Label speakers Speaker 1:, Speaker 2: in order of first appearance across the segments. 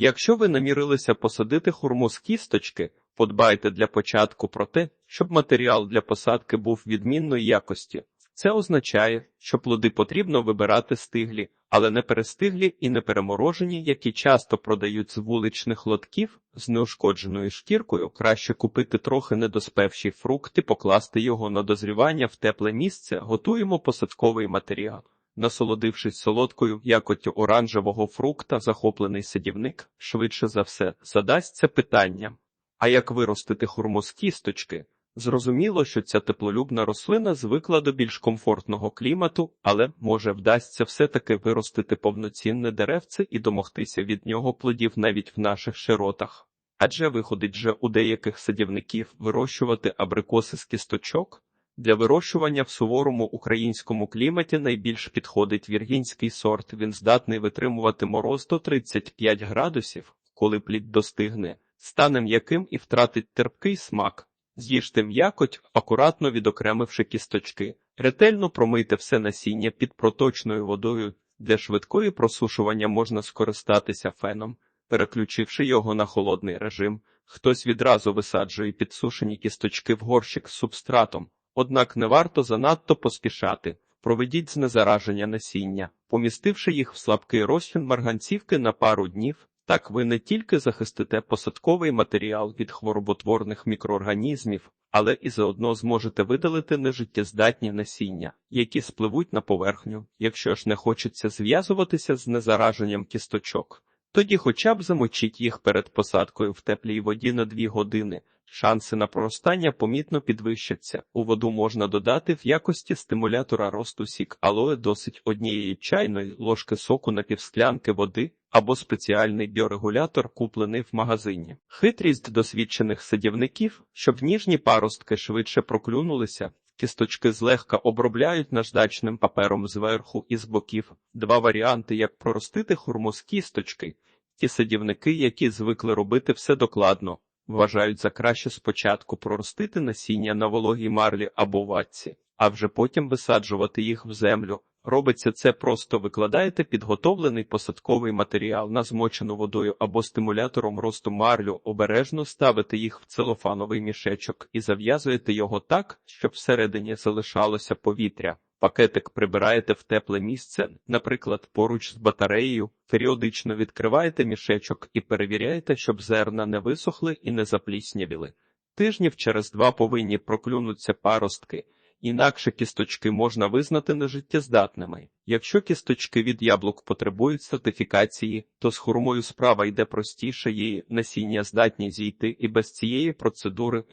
Speaker 1: Якщо ви намірилися посадити хурму з кісточки, подбайте для початку про те, щоб матеріал для посадки був відмінної якості. Це означає, що плоди потрібно вибирати стиглі, але не перестиглі і не переморожені, які часто продають з вуличних лотків з неушкодженою шкіркою. Краще купити трохи недоспевший фрукт і покласти його на дозрівання в тепле місце. Готуємо посадковий матеріал. Насолодившись солодкою якоттю оранжевого фрукта, захоплений садівник, швидше за все, задасться питанням. А як виростити хурму з кісточки? Зрозуміло, що ця теплолюбна рослина звикла до більш комфортного клімату, але може вдасться все-таки виростити повноцінне деревце і домогтися від нього плодів навіть в наших широтах. Адже виходить же у деяких садівників вирощувати абрикоси з кісточок. Для вирощування в суворому українському кліматі найбільш підходить віргінський сорт. Він здатний витримувати мороз до 35 градусів, коли плід достигне, стане м'яким і втратить терпкий смак. З'їжте м'якоть, акуратно відокремивши кісточки. Ретельно промийте все насіння під проточною водою. Для швидкої просушування можна скористатися феном, переключивши його на холодний режим. Хтось відразу висаджує підсушені кісточки в горщик з субстратом, однак не варто занадто поспішати. Проведіть знезараження насіння, помістивши їх в слабкий розчин марганцівки на пару днів. Так ви не тільки захистите посадковий матеріал від хвороботворних мікроорганізмів, але і заодно зможете видалити нежиттєздатні насіння, які спливуть на поверхню, якщо ж не хочеться зв'язуватися з незараженням кісточок. Тоді хоча б замочіть їх перед посадкою в теплій воді на 2 години. Шанси на проростання помітно підвищаться. У воду можна додати в якості стимулятора росту сік алоe досить однієї чайної ложки соку на півсклянки води або спеціальний біорегулятор, куплений в магазині. Хитрість досвідчених садівників, щоб ніжні паростки швидше проклюнулися. Кісточки злегка обробляють наждачним папером зверху і з боків. Два варіанти, як проростити хурму з кісточки. Ті садівники, які звикли робити все докладно, вважають за краще спочатку проростити насіння на вологій марлі або ватці, а вже потім висаджувати їх в землю. Робиться це просто викладаєте підготовлений посадковий матеріал на змочену водою або стимулятором росту марлю, обережно ставите їх в целофановий мішечок і зав'язуєте його так, щоб всередині залишалося повітря. Пакетик прибираєте в тепле місце, наприклад, поруч з батареєю, періодично відкриваєте мішечок і перевіряєте, щоб зерна не висохли і не запліснявіли. Тижнів через два повинні проклюнуться паростки. Інакше кісточки можна визнати нежиттєздатними. Якщо кісточки від яблук потребують сертифікації, то з хурмою справа йде простіше, її насіння здатні зійти і без цієї процедури.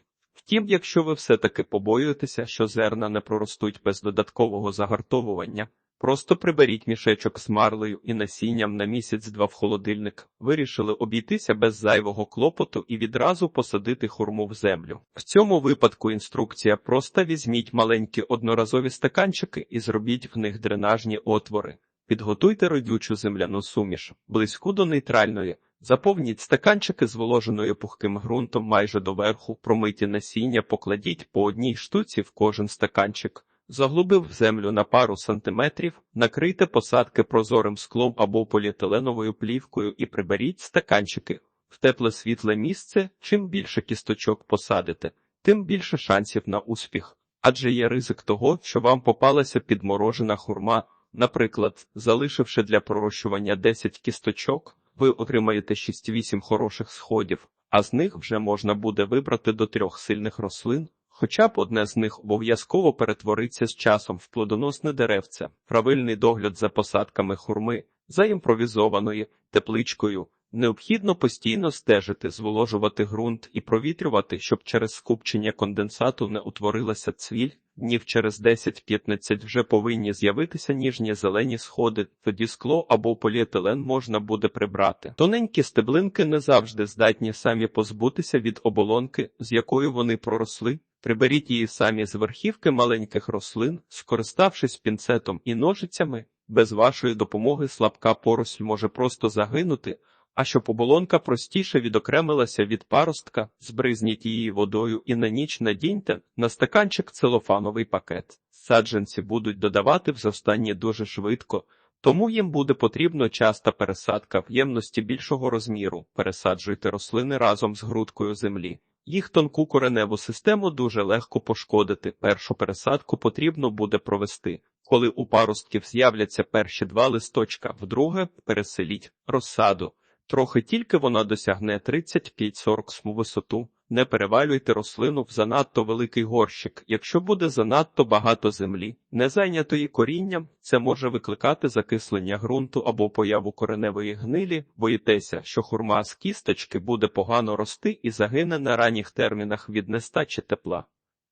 Speaker 1: Втім, якщо ви все-таки побоюєтеся, що зерна не проростуть без додаткового загартовування, просто приберіть мішечок з марлею і насінням на місяць-два в холодильник. Вирішили обійтися без зайвого клопоту і відразу посадити хурму в землю. В цьому випадку інструкція просто візьміть маленькі одноразові стаканчики і зробіть в них дренажні отвори. Підготуйте родючу земляну суміш, близьку до нейтральної. Заповніть стаканчики зволоженою пухким ґрунтом майже доверху, промиті насіння, покладіть по одній штуці в кожен стаканчик, заглубив землю на пару сантиметрів, накрийте посадки прозорим склом або поліетиленовою плівкою і приберіть стаканчики. В тепле світле місце, чим більше кісточок посадите, тим більше шансів на успіх. Адже є ризик того, що вам попалася підморожена хурма, наприклад, залишивши для пророщування 10 кісточок ви отримаєте 6-8 хороших сходів, а з них вже можна буде вибрати до трьох сильних рослин, хоча б одне з них обов'язково перетвориться з часом в плодоносне деревце, правильний догляд за посадками хурми, за імпровізованою тепличкою. Необхідно постійно стежити, зволожувати ґрунт і провітрювати, щоб через скупчення конденсату не утворилася цвіль. Днів через 10-15 вже повинні з'явитися ніжні зелені сходи, тоді скло або поліетилен можна буде прибрати. Тоненькі стеблинки не завжди здатні самі позбутися від оболонки, з якою вони проросли. Приберіть її самі з верхівки маленьких рослин, скориставшись пінцетом і ножицями. Без вашої допомоги слабка поросль може просто загинути. А щоб оболонка простіше відокремилася від паростка, збризніть її водою і на ніч надіньте на стаканчик целофановий пакет. Саджанці будуть додавати в зостанні дуже швидко, Тому їм буде потрібно часта пересадка в ємності більшого розміру. Пересаджуйте рослини разом з грудкою землі. Їх тонку кореневу систему дуже легко пошкодити. Першу пересадку потрібно буде провести. Коли у паростків з'являться перші два листочка, вдруге переселіть розсаду. Трохи тільки вона досягне 35-40 см висоту. Не перевалюйте рослину в занадто великий горщик. Якщо буде занадто багато землі, не зайнятої корінням, це може викликати закислення ґрунту або появу кореневої гнилі. Боїтеся, що хурма з кісточки буде погано рости і загине на ранніх термінах від нестачі тепла.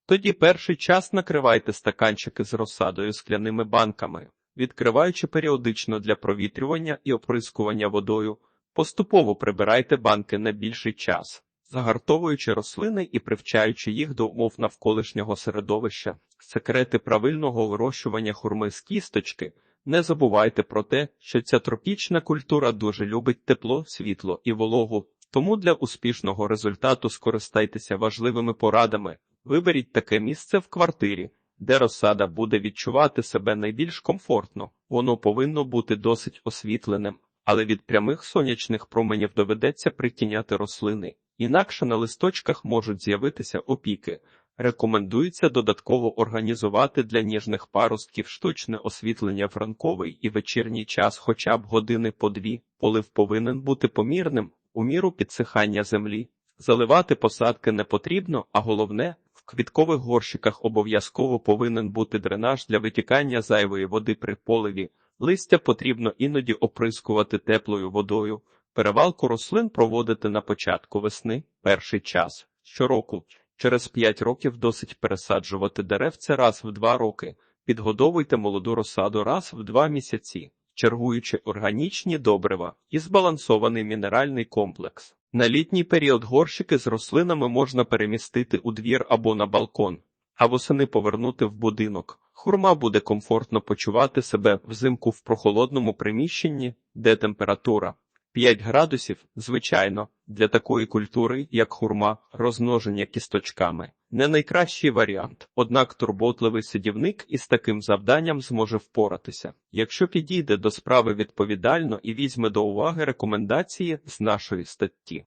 Speaker 1: Тоді перший час накривайте стаканчики з розсадою скляними банками, відкриваючи періодично для провітрювання і оприскування водою. Поступово прибирайте банки на більший час, загартовуючи рослини і привчаючи їх до умов навколишнього середовища. Секрети правильного вирощування хурми з кісточки. Не забувайте про те, що ця тропічна культура дуже любить тепло, світло і вологу, тому для успішного результату скористайтеся важливими порадами. Виберіть таке місце в квартирі, де розсада буде відчувати себе найбільш комфортно. Воно повинно бути досить освітленим, але від прямих сонячних променів доведеться притіняти рослини, інакше на листочках можуть з'явитися опіки. Рекомендується додатково організувати для ніжних паростків штучне освітлення в ранковий і вечірній час хоча б години по дві. Полив повинен бути помірним у міру підсихання землі. Заливати посадки не потрібно, а головне, в квіткових горщиках обов'язково повинен бути дренаж для витікання зайвої води при поливі. Листя потрібно іноді оприскувати теплою водою. Перевалку рослин проводити на початку весни, перший час, щороку. Через 5 років досить пересаджувати деревце раз в 2 роки. Підгодовуйте молоду розсаду раз в 2 місяці, чергуючи органічні добрива і збалансований мінеральний комплекс. На літній період горщики з рослинами можна перемістити у двір або на балкон, а восени повернути в будинок. Хурма буде комфортно почувати себе взимку в прохолодному приміщенні, де температура 5 градусів, звичайно, для такої культури, як хурма, розмноження кісточками. Не найкращий варіант, однак турботливий садівник із таким завданням зможе впоратися, якщо підійде до справи відповідально і візьме до уваги рекомендації з нашої статті.